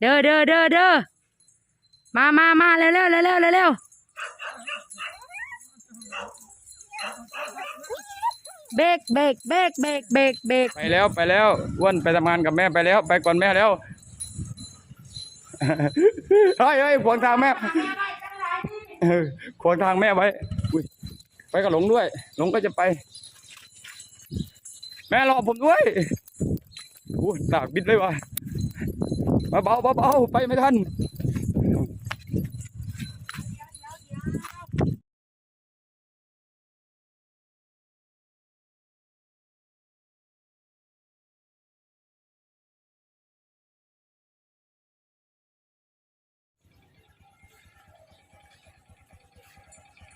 เด้อเด้อเด้อเด้อมามามาเร็วเร็วเร็วเร็วเร็วเบรกเบรกเบรกเบรกเบรกเบรกไปแล้วไปแล้วอ้วนไปทำงานกับแม่ไปแล้ว ไปก่อนแม่แล้วเฮ้ยเฮ้ยขวางทางแม่ขวางทางแม่ไว้ไปกับหลงด้วย หลงก็จะไป แม่รอผมด้วยโอ้ยตากบิดเลยว่ะ เบาเบาเบาไปไม่ทัน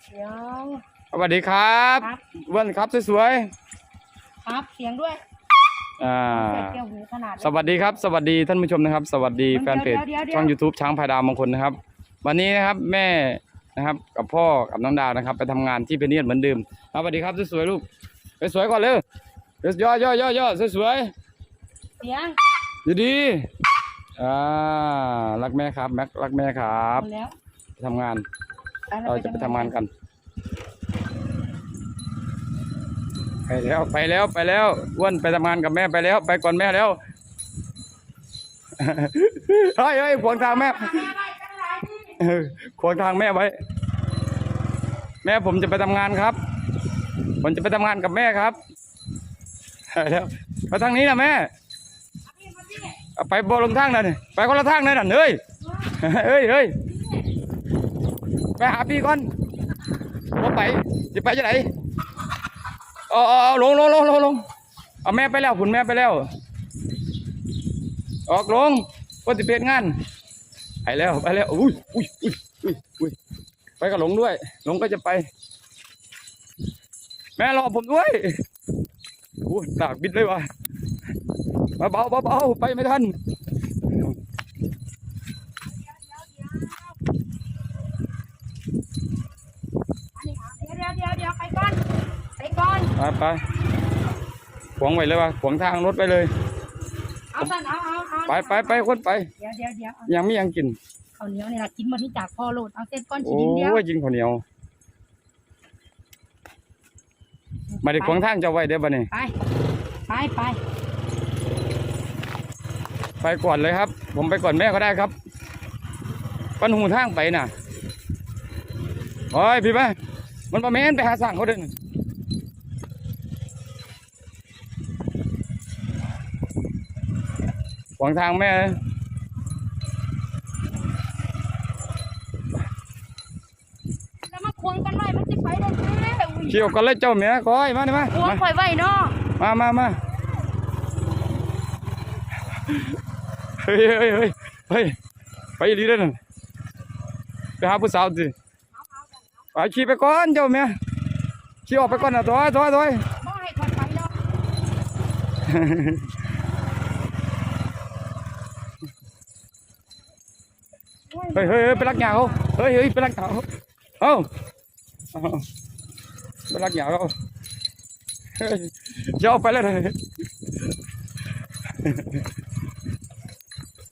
เสียงสวัสดีครับ ครับอ้วนครับสวยครับ เสียงด้วยๆ อ่าเสียงเกี่ยวหูขนาดสวัสดีครับ สวัสดีท่านผู้ชมนะครับ สวัสดีแฟนเพจเดี๋ยวเดี๋ยวเดี๋ยวช่อง YouTube ช้างพายดาวมงคลนะครับ วันนี้นะครับแม่นะครับ กับพ่อกับน้องดาวนะครับ ไปทำงานที่เพเนียดเหมือนเดิมครับสวัสดีครับสวยๆลูกไปสวยก่อนเร็วเร็วย่อย่อย่อย่อสวยเสียงๆดีดีๆอ่ารักแม่ครับแม็กรักแม่ครับหมดแล้วไปทำงานเราจะไปทำงานกัน ไปแล้วไปแล้วไปแล้วอ้วนไปทำงานกับแม่ไปแล้ว ไปก่อนแม่แล้วเฮ้ยเฮ้ยขวางทางแม่ขวางทางแม่ไว้ แม่ผมจะไปทำงานครับ ผมจะไปทำงานกับแม่ครับไปแล้วไปทางนี้นะแม่ไปบอลงทางนั่นไปคนละทางนั่นน่ะเฮ้ยเฮ้ยเฮ้ยไปหาพี่ก่อนว่าไปจะไปจะไหน เอาเอาเอาลงลงลงลงลงเอาแม่ไปแล้วคุณแม่ไปแล้ว ออกลงว่าจะเปลี่ยนงานไปแล้วไปแล้วอุ้ยอุ้ยอุ้ยอุ้ยอุ้ยไปกับหลงด้วยหลงก็จะไป แม่รอผมด้วยโอ้ยตากบิดเลยวะมาเบาเบาเบาไปไม่ทัน เดี๋ยวเดี๋ยวเดี๋ยวเดี๋ยวไปก่อน ไปก่อน ไปไปขวางไว้เลยว่ะขวางทางรถไปเลย เอาสั่นเอาเอาเอาไปไปไปคนไป เดี๋ยวเดี๋ยวเดี๋ยวเอายังไม่ยังกินข้าวเหนียวนี่ละกินมาที่จากพ่อโหลดเอาเส้นก้อนโอ้ชิ้นเดียวยกินข้าวเหนียว มาได้ขวางทางเจะไว้เดี๋ยวบัดนี้ไปไปไปไปก่อนเลยครับ ผมไปก่อนแม่ก็ได้ครับปันหูทางไปน่ะโอ้ยพี่ไปมันประเมนไปหาสั่งเขาเดิน วางทางแม่เลยแล้วมาควงกันไว้มันจะไปได้ไหมอุ้ยเขี่ยวกันเลยเจ้าแม่คอยมาดิมาควงมาคอยไว้เนาะมามามาเฮ้ยเฮ้ยเฮ้ยเฮ้ยไปอีหลีเด้อนั่นไปหาผู้สาวสิไปขี่ไปก่อนเจ้าแม่ขี่ออกไปก่อนนะถอยถอยถอยบ่ให้คนไปเนาะ ฮ้ยเฮ้ยเฮ้ยไปรักหยาเขาเฮ้ยเฮ้ยไปรักหยาเขาเอ้าเอาไปรักหยาเขาเฮ้ยจะเอาไปแล้วเลย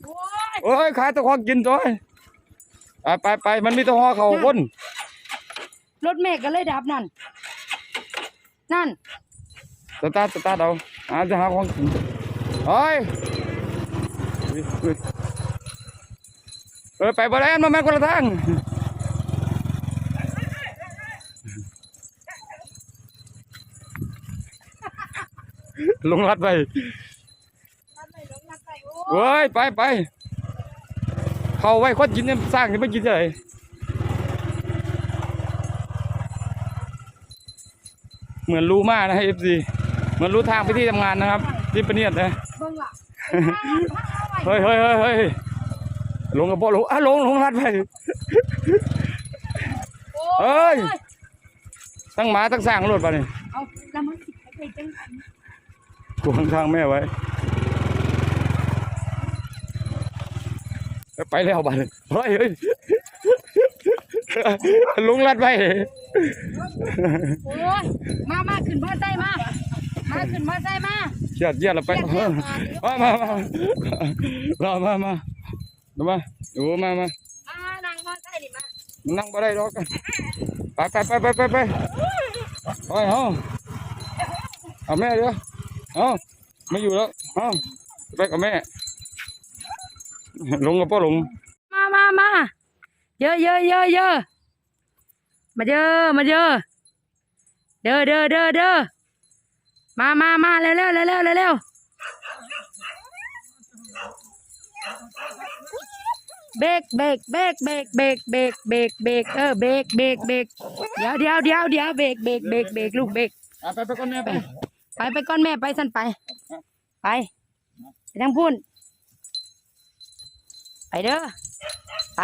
โอ้ยโอ้ยขายตะควงกินตัวไปไปไปมันมีตะควงเขาคนรถเมฆก็เลยดับนั่น นั่นสตาร์ทสตาร์ทเอาหาจะหาของกินเฮ้ย เฮ้ยเฮ้ยเออไปบ่ได้มาแม่นคนละทางลงรัดไปนั่นไม่ลงนั่นไปโอ้เฮ้ยไปไปเขาไว้คนกินเนี่ยสร้างนี่ไม่กินเลยเหมือนรู้มากนะเอฟซีเหมือนรู้ทางไปที่ทำงานนะครับที่ประเนียดนะเบิ่งล่ะเฮ้ยเฮ้ยเฮ้ยเฮ้ย ลงกับพ่อลงอะลงลงรัดไปเอ้ยทั้งหมาทั้งสร้างรถไปนี่เอาแล้วมันสิไปจังไงขวางทางแม่ไว้ ไปแล้วบ้านเฮ้ยเฮ้ยลุงรัดไปโอ้ยมามาขึ้นมาใส่มา มาขึ้นมาใส่มาเชียดเยียดเราไปเรียกเรียกมามามามามามามา ดูมาดูมามามานั่งมอไซค์นี่มานั่งไปได้หรอกไปไปไปไปไปไปไปเฮาเอาแม่เดี๋ยวเอาไม่อยู่แล้วเอาไปกับแม่ลงกับพ่อหลงมามามาเยอะเยอะเยอะเยอะมาเยอะมาเยอะเด้อเด้อเด้อเด้อมามามาเร็วเร็วเร็วเร็วเร็ว เร็วเบรกเบรกเบรกเบรกเบรกเบรกเบรกเบรกเออเบรกเบรกเบรกเดี๋ยวเดี๋ยวเดี๋ยวเดี๋ยวเบรกเบรกเบรกเบรกลูกเบรกไปไปไปก่อนแม่ไปไปไปก่อนแม่ไปสั่นไป ไปไปทางพุ่นไปเด้อไป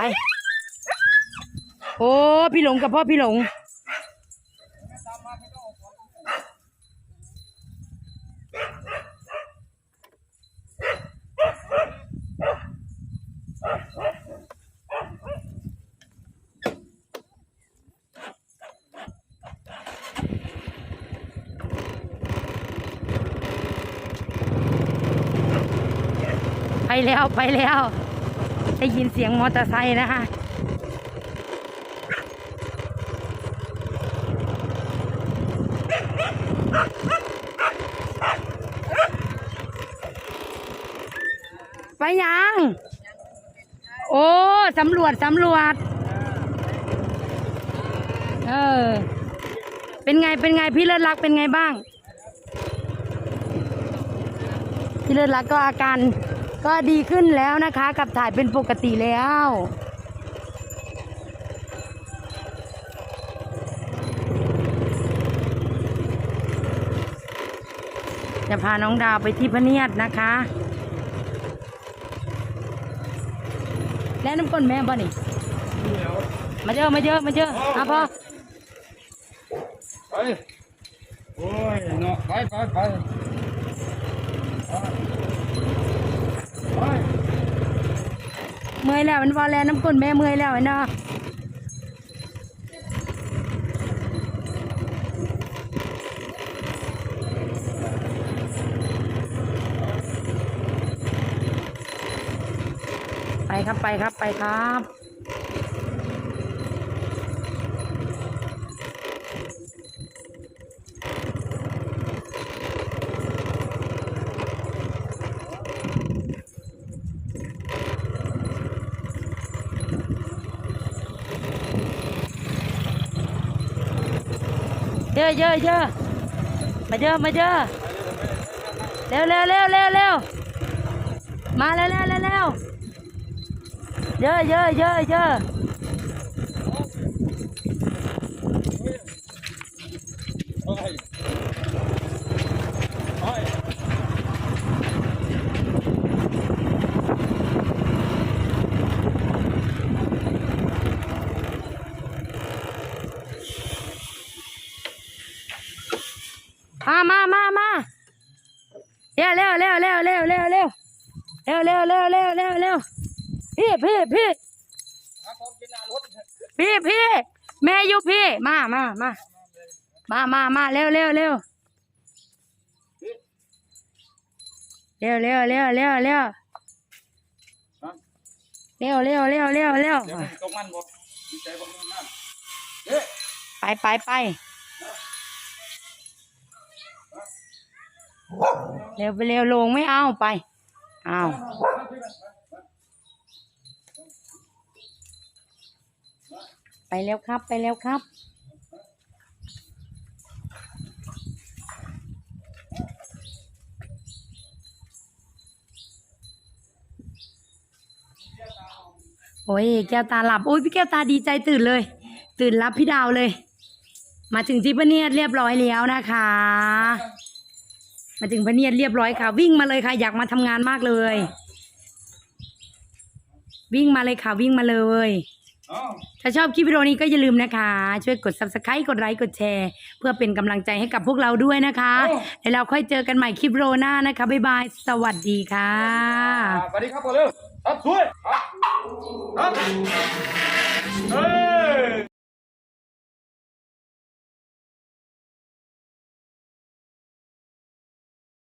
โอ้พี่หลงกับพ่อพี่หลง แล้วไปแล้ว ได้ยินเสียงมอเตอร์ไซค์นะคะไปยัง โอ้สำรวจสำรวจ เออ เป็นไงเป็นไงพี่เลิศรักเป็นไงบ้าง พี่เลิศรักก็อาการ ก็ดีขึ้นแล้วนะคะกับถ่ายเป็นปกติแล้วจะพาน้องดาวไปที่พะเนียดนะคะ แล้วน้ำก้นแม่บ่นี่มาเจอมาเจอมาเจออะพ่อไปโอ้ยเนาะไปไปไป เมื่อยแล้วมันวอแลน้ำก้นแม่เมื่อยแล้วไอ้นาะไปครับไปครับไปครับ เยอะเยอะเยอะมาเยอะมาเยอะเร็วเร็วเร็วเร็วเร็วมาเร็วเร็วเร็วเร็วเยอะเยอะเยอะเยอะ มามามามาเร็วเร็วเร็วเร็วเร็วเร็วเร็วเร็วเร็วเร็วเร็วเร็วเร็วพี่พี่พี่พี่พี่แม่อยู่พี่ มามามามามามาเร็วเร็วเร็วเร็วเร็วเร็วเร็วเร็วเร็วเร็วเร็วเร็วเร็วไปไปไป เร็วไปเร็วลงไม่เอาไปเอาไปเร็วครับไปเร็วครับ โอ้ยแก้วตาหลับโอ้ยพี่แก้วตาดีใจตื่นเลย ตื่นรับพี่ดาวเลย มาถึงที่พะเนียดเรียบร้อยแล้วนะคะ มาถึงพะเนียดเรียบร้อยค่ะ วิ่งมาเลยค่ะ อยากมาทำงานมากเลย วิ่งมาเลยค่ะ วิ่งมาเลยเอ้าถ้าชอบคลิปวิดีโอนี้ก็อย่าลืมนะคะ ช่วยกด subscribe กดไลค์กดแชร์ เพื่อเป็นกำลังใจให้กับพวกเราด้วยนะคะแล้วเราค่อยเจอกันใหม่คลิปวิดีโอหน้านะคะ บ๊ายบาย สวัสดีค่ะอ่าสวัสดีครับพ่อเร็วครับสวยครับครับเฮ้ย